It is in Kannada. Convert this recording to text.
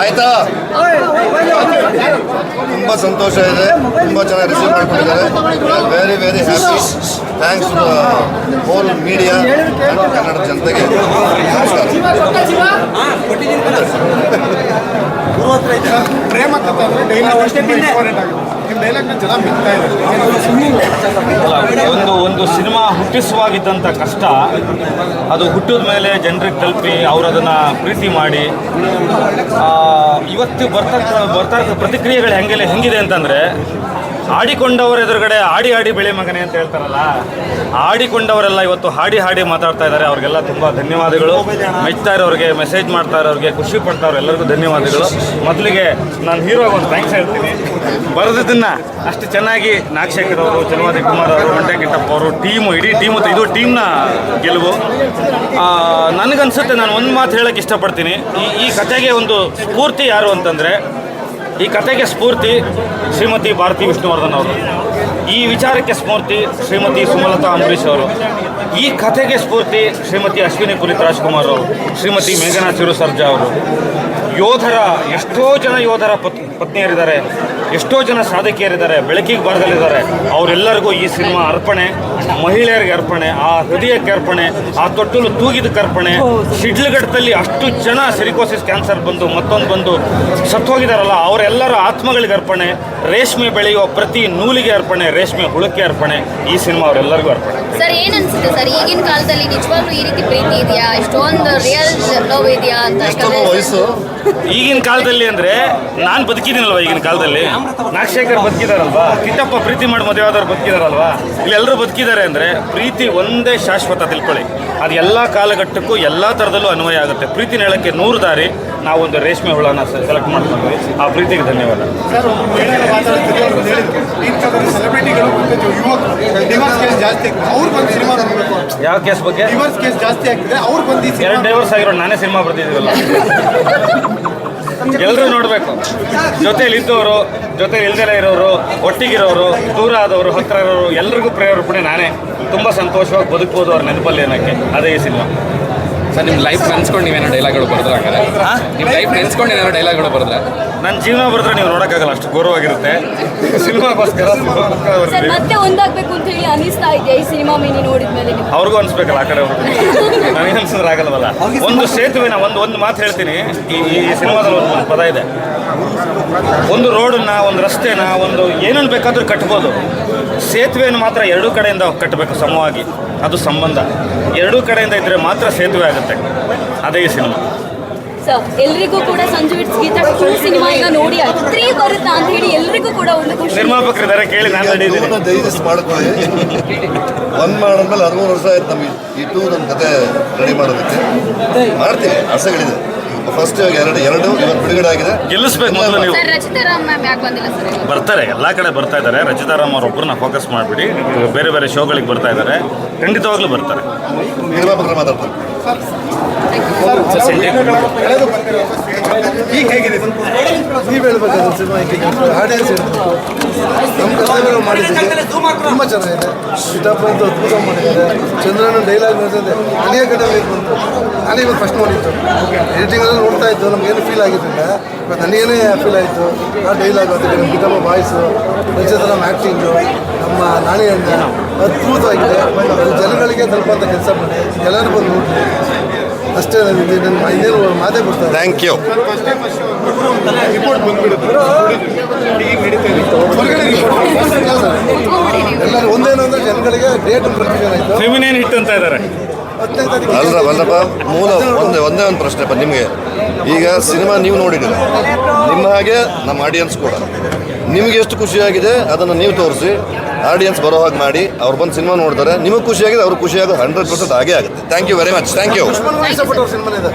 ಆಯ್ತಾ? ತುಂಬ ಸಂತೋಷ ಇದೆ. ತುಂಬ ಚೆನ್ನಾಗಿ ರಿಸೀವ್ ಮಾಡ್ಕೊಂಡಿದ್ದಾರೆ. Very very happy thanks to whole media Kannada ಜನತೆಗೆ. ನಮಸ್ಕಾರ. ಪ್ರೇಮ ಕಥೆ ಒಂದು ಒಂದು ಸಿನಿಮಾ ಹುಟ್ಟಿಸುವಾಗಿದ್ದಂಥ ಕಷ್ಟ, ಅದು ಹುಟ್ಟಿದ ಮೇಲೆ ಜನರಿಗೆ ತಲುಪಿ ಅವರು ಅದನ್ನು ಪ್ರೀತಿ ಮಾಡಿ ಇವತ್ತು ಬರ್ತಾ ಬರ್ತಾ ಪ್ರತಿಕ್ರಿಯೆಗಳು ಹೆಂಗೆಲ್ಲ, ಹೆಂಗಿದೆ ಅಂತಂದರೆ ಆಡಿಕೊಂಡವರ ಎದುರುಗಡೆ ಆಡಿ ಆಡಿ ಬೆಳೆ ಮಗನೆ ಅಂತ ಹೇಳ್ತಾರಲ್ಲ, ಆಡಿಕೊಂಡವರೆಲ್ಲ ಇವತ್ತು ಹಾಡಿ ಹಾಡಿ ಮಾತಾಡ್ತಾ ಇದ್ದಾರೆ. ಅವ್ರಿಗೆಲ್ಲ ತುಂಬ ಧನ್ಯವಾದಗಳು. ಮೆಚ್ತಾ ಇರೋರಿಗೆ ಮೆಸೇಜ್ ಮಾಡ್ತಾ ಇರೋರಿಗೆ, ಖುಷಿ ಪಡ್ತಾ ಎಲ್ಲರಿಗೂ ಧನ್ಯವಾದಗಳು. ಮೊದಲಿಗೆ ನಾನು ಹೀರೋಗೆ ಒಂದು ಥ್ಯಾಂಕ್ಸ್ ಹೇಳ್ತೀನಿ. ಬರೆದಿದ್ದನ್ನ ಅಷ್ಟು ಚೆನ್ನಾಗಿ ನಾಗಶೇಖರ್ ಅವರು ಚಲವಾದಿ ಕುಮಾರ್ ಅವರು ಮಂಡ್ಯ ಕಿಟ್ಟಪ್ಪ ಅವರು ಟೀಮು ಇಡೀ ಟೀಮು ಇದು ಟೀಮ್ನ ಗೆಲುವು. ನನಗನ್ಸುತ್ತೆ, ನಾನು ಒಂದು ಮಾತು ಹೇಳಕ್ಕೆ ಇಷ್ಟಪಡ್ತೀನಿ. ಈ ಈ ಕಥೆಗೆ ಒಂದು ಸ್ಫೂರ್ತಿ ಯಾರು ಅಂತಂದರೆ ಈ ಕತೆಗೆ ಸ್ಫೂರ್ತಿ ಶ್ರೀಮತಿ ಭಾರತಿ ವಿಷ್ಣುವರ್ಧನ್ ಅವರು. ಈ ವಿಚಾರಕ್ಕೆ ಸ್ಫೂರ್ತಿ ಶ್ರೀಮತಿ ಸುಮಲತಾ ಅಂಬರೀಷ್ ಅವರು. ಈ ಕಥೆಗೆ ಸ್ಫೂರ್ತಿ ಶ್ರೀಮತಿ ಅಶ್ವಿನಿ ಪುನೀತ್ ರಾಜ್ಕುಮಾರ್ ಅವರು, ಶ್ರೀಮತಿ ಮೇಘನಾ ಚಿರು ಸರ್ಜಾ ಅವರು. ಯೋಧರ, ಎಷ್ಟೋ ಜನ ಯೋಧರ ಪತ್, ಪತ್ನಿಯರಿದ್ದಾರೆ, ಎಷ್ಟೋ ಜನ ಸಾಧಕಿಯರಿದ್ದಾರೆ, ಬೆಳಕಿಗೆ ಬರದಲ್ಲಿದ್ದಾರೆ. ಅವರೆಲ್ಲರಿಗೂ ಈ ಸಿನಿಮಾ ಅರ್ಪಣೆ. ಮಹಿಳೆಯರಿಗೆ ಅರ್ಪಣೆ ಆ ಹೃದಯಕ್ಕೆ ಅರ್ಪಣೆ ಆ ತೊಟ್ಟಲು ತೂಗಿದ ಕರ್ಪಣೆ ಸಿಡ್ಲಘಟ್ಟದಲ್ಲಿ ಅಷ್ಟು ಜನ ಸಿರಿಕೋಸಿಸ್ ಕ್ಯಾನ್ಸರ್ ಬಂದು ಮತ್ತೊಂದು ಬಂದು ಸತ್ತೋಗಿದಾರಲ್ಲ ಅವರೆಲ್ಲರ ಆತ್ಮಗಳಿಗೆ ಅರ್ಪಣೆ. ರೇಷ್ಮೆ ಬೆಳೆಯುವ ಪ್ರತಿ ನೂಲಿಗೆ ಅರ್ಪಣೆ ರೇಷ್ಮೆ ಹುಳಕ್ಕೆ ಅರ್ಪಣೆ. ಈ ಸಿನಿಮಾ ಅವರೆಲ್ಲರಿಗೂ ಅರ್ಪಣೆ. ಸರ್ ಏನ್ ಅನ್ಸುತ್ತೆ ಸರ್? ಈಗಿನ ಕಾಲದಲ್ಲಿ ನಿಜವಾಗ್ಲೂ ಈ ರೀತಿ ಪ್ರೀತಿ ಇದೆಯಾ? ಇಷ್ಟೊಂದು ರಿಯಲ್ ಲವ್ ಇದೆಯಾ ಅಂತ ವಯಸ್ಸು. ಈಗಿನ ಕಾಲದಲ್ಲಿ ಅಂದ್ರೆ ನಾನು ಬದುಕಿದ್ದೀನಲ್ವ ಈಗಿನ ಕಾಲದಲ್ಲಿ? ನಾಗಶೇಖರ್ ಬದುಕಿದಾರಲ್ವಾ? ಕಿಟ್ಟಪ್ಪ ಪ್ರೀತಿ ಮಾಡಿ ಮದುವೆ ಆದವ್ರು ಬದುಕಿದಾರಲ್ವಾ? ಇಲ್ಲಿ ಎಲ್ಲರೂ ಬದುಕಿದ್ದಾರೆ ಅಂದರೆ ಪ್ರೀತಿ ಒಂದೇ ಶಾಶ್ವತ ತಿಳ್ಕೊಳ್ಳಿ. ಅದು ಎಲ್ಲ ಕಾಲಘಟ್ಟಕ್ಕೂ ಎಲ್ಲ ಥರದಲ್ಲೂ ಅನ್ವಯ ಆಗುತ್ತೆ. ಪ್ರೀತಿ ಹೇಳಕ್ಕೆ ನೂರು ದಾರಿ ನಾವೊಂದು ರೇಷ್ಮೆ ಹುಳನ ಸೆಲೆಕ್ಟ್ ಮಾಡ್ಕೊಂಡ್ವಿ. ಆ ಪ್ರೀತಿಗೆ ಧನ್ಯವಾದ. ಯಾವ ಕೇಸ್ ಬಗ್ಗೆ? ಎರಡು ಡೈವರ್ಸ್ ಆಗಿರೋ ನಾನೇ ಸಿನಿಮಾ ಬರ್ತಿದ್ದೀವಲ್ಲ ಎಲ್ಲರೂ ನೋಡಬೇಕು. ಜೊತೆಲಿ ಇದ್ದವರು ಜೊತೆ ಇಲ್ದಲೇ ಇರೋರು, ಒಟ್ಟಿಗಿರೋರು, ದೂರ ಆದವರು, ಹತ್ರ ಇರೋರು, ಎಲ್ರಿಗೂ ಪ್ರೇರೇಪಣೆ ನಾನೇ. ತುಂಬ ಸಂತೋಷವಾಗಿ ಬದುಕ್ಬೋದು ಅವ್ರ ನೆನಪಲ್ಲಿ ಏನಕ್ಕೆ ಅದೇ ಸಿನಿಮಾ. ಸರ್ ನಿಮ್ಮ ಲೈಫ್ ನೆನ್ಸ್ಕೊಂಡು ನೀವೇನೋ ಡೈಲಾಗ್ಗಳು ಬರೆದ್ರೆ ಹಾಗಾದ್ರೆ? ನಿಮ್ಮ ಲೈಫ್ ನೆನ್ಸ್ಕೊಂಡು ಏನಾದ್ರು ಡೈಲಾಗ್ಗಳು ಬರೆದ್ರೆ? ನನ್ನ ಜೀವನ ಬರೆದ್ರೆ ನೀವು ನೋಡೋಕ್ಕಾಗಲ್ಲ ಅಷ್ಟು ಗೌರವವಾಗಿರುತ್ತೆ. ಸಿನಿಮಾಗೋಸ್ಕರ ಸಿನಿಮಾಗೋಸ್ಕರ ಸರ್ ಬರ್ತೀವಿ ಮತ್ತೆ ಒಂದಾಗಬೇಕು ಅಂತ ಹೇಳಿ ಅನಿಸ್ತಾ ಇದೆ ಈ ಸಿನಿಮಾ ಮೀನಿ ನೋಡಿದ ಮೇಲೆ ಅವ್ರಿಗೂ ಅನ್ಸ್ಬೇಕಲ್ಲ ಆ ಕಡೆ ಅವ್ರಿಗೆ. ನನಗೆ ಅನ್ಸಿದ್ರೆ ಆಗಲ್ಲವಲ್ಲ ಒಂದು ಸೇತುವೆನ ಒಂದು ಒಂದು ಮಾತು ಹೇಳ್ತೀನಿ. ಈ ಈ ಸಿನಿಮಾದಲ್ಲಿ ಒಂದು ಒಂದು ಪದ ಇದೆ. ಒಂದು ರೋಡನ್ನ ಒಂದು ರಸ್ತೆನ ಒಂದು ಏನನ್ನು ಬೇಕಾದರೂ ಕಟ್ಬೋದು. ಸೇತುವೆಯನ್ನು ಮಾತ್ರ ಎರಡೂ ಕಡೆಯಿಂದ ಕಟ್ಟಬೇಕು ಸಮವಾಗಿ. ಅದು ಸಂಬಂಧ. ಎರಡೂ ಕಡೆಯಿಂದ ಇದ್ದರೆ ಮಾತ್ರ ಸೇತುವೆ ಆಗುತ್ತೆ. ಅದೇ ಈ ಸಿನಿಮಾ. ಸರ್ ಎಲ್ರಿಗೂ ಕೂಡ Sanju it's Geetha two cinema ಈಗ ನೋಡಿ ತ್ರೀ ಬರುತ್ತಾ ಅಂತ ಹೇಳಿ ಎಲ್ರಿಗೂ ಕೂಡ ಒಂದು ಖುಷಿ. ನಿರ್ಮಾಪಕರಿದ್ದಾರೆ ಕೇಳಿ ನಾನು ಜೀವನ ಡೈಜೆಸ್ಟ್ ಮಾಡ್ಕೊಳ್ಳಿ. ಒಂದು ಮಾಡಿದ್ಮೇಲೆ ಅರವತ್ತು ವರ್ಷ ಆಯ್ತು ನಮಗೆ ಈ ಟೂ ನನ್ನ ಕತೆ ರೆಡಿ ಮಾಡೋದಕ್ಕೆ. ಮಾಡ್ತೀವಿ ಆಸೆಗಳಿದೆ. ಫಸ್ಟ್ ಎರಡು ಎರಡು ಇವತ್ತು ಬಿಡುಗಡೆ ಆಗಿದೆ ಗೆಲ್ಲಿಸ್ಬೇಕು ಮೊದಲು ನೀವು ಸರ್ ರಚಿತಾ ರಾಮ್ ಮ್ಯಾಮ್ ಯಾಕೆ ಬಂದಿಲ್ಲ ಸರ್ ಬರ್ತಾರೆ ಎಲ್ಲ ಕಡೆ ಬರ್ತಾ ಇದ್ದಾರೆ ರಚಿತಾರಾಮ್ ಅವರೊಬ್ಬರನ್ನ ಫೋಕಸ್ ಮಾಡಿಬಿಡಿ ಬೇರೆ ಬೇರೆ ಶೋಗಳಿಗೆ ಬರ್ತಾ ಇದ್ದಾರೆ ಖಂಡಿತವಾಗ್ಲೂ ಬರ್ತಾರೆ ನಿರ್ಮಾಪಕರು ಮಾತಾಡ್ತಾರೆ ಈಗ ಹೇಗಿದೆ? ನೀವು ಹೇಳ್ಬೇಕಾದ್ರೆ ಸಿನಿಮಾ ಆಡಿಯನ್ಸ್ ಹೇಳ್ಬೇಕು ನಮ್ಮ ಕಲಾವಿದರು ಮಾಡಿದ್ದೀವಿ. ತುಂಬ ಚೆನ್ನಾಗಿದೆ. ಸಿದ್ದಪ್ಪ ಅಂತ ಅದ್ಭುತ ಮಾಡಿದ್ದಾರೆ. ಚಂದ್ರನ ಡೈಲಾಗ್ ನೋಡ್ತಿದ್ದೆ ಅನೇಕ ಕಡೆ ಬೇಕು ಅಂತ. ನಾನು ಇವತ್ತು ಫಸ್ಟ್ ನೋಡಿದ್ದು. ಎಡಿಟಿಂಗಲ್ಲಿ ನೋಡ್ತಾ ಇದ್ದು, ನಮಗೇನು ಫೀಲ್ ಆಗಿದ್ದಿಲ್ಲ ಬಟ್ ನನಗೇನೇ ಫೀಲ್ ಆಯಿತು. ಆ ಡೈಲಾಗ್ ಅದಕ್ಕೆ ನಮ್ಮ ಸಿದ್ದಪ್ಪ ವಾಯ್ಸು ನಮ್ಮ ಆ್ಯಕ್ಟಿಂಗು ನಮ್ಮ ನಾಣಿಯಣ್ಣ ಅದ್ಭುತವಾಗಿದೆ. ಅದು ಜನಗಳಿಗೆ ತಲುಪುವಂಥ ಕೆಲಸ ಮಾಡಿ. ಎಲ್ಲರೂ ಬಂದು ನೋಡ್ಲಿ. ಅಷ್ಟೇ ನನಗೆ ನನ್ನ ಇನ್ನೇನು ಮಾತೇ ಬರ್ತಾರೆ thank you first time report ಬಂದ್ಬಿಡುತ್ತೆ ಈಗ ನಡೀತಾ ಇದೆ ಹೊರಗಡೆ report ಎಲ್ಲರೂ ಒಂದೇನು ಅಂದರೆ ಜನಗಳಿಗೆ ಡೇಟ್ ಕನ್ಫ್ಯೂಷನ್ ಆಯಿತು. ಫೆಮಿನೇನ್ ಹಿಟ್ ಅಂತ ಇದ್ದಾರೆ ಅಲ್ಲ ಅಲ್ಲಪ್ಪ ಮೂಲ ಒಂದೇ ಒಂದೇ ಒಂದು ಪ್ರಶ್ನೆಪ್ಪ ನಿಮಗೆ. ಈಗ ಸಿನಿಮಾ ನೀವು ನೋಡಿದ್ದೀರ? ನಿಮ್ಮ ಹಾಗೆ ನಮ್ಮ ಆಡಿಯನ್ಸ್ ಕೂಡ. ನಿಮಗೆ ಎಷ್ಟು ಖುಷಿಯಾಗಿದೆ? ಅದನ್ನು ನೀವು ತೋರಿಸಿ. ಆಡಿಯನ್ಸ್ ಬರೋ ಹಾಗೆ ಮಾಡಿ. ಅವ್ರು ಬಂದು ಸಿನಿಮಾ ನೋಡ್ತಾರೆ. ನಿಮಗೆ ಖುಷಿಯಾಗಿದೆ ಅವ್ರಿಗೆ ಖುಷಿಯಾಗೋದು ಹಂಡ್ರೆಡ್ ಪರ್ಸೆಂಟ್ ಆಗೇ ಆಗುತ್ತೆ. Thank you very much thank you ಇಷ್ಟಪಟ್ಟವ್ರ cinema ಇದೆ.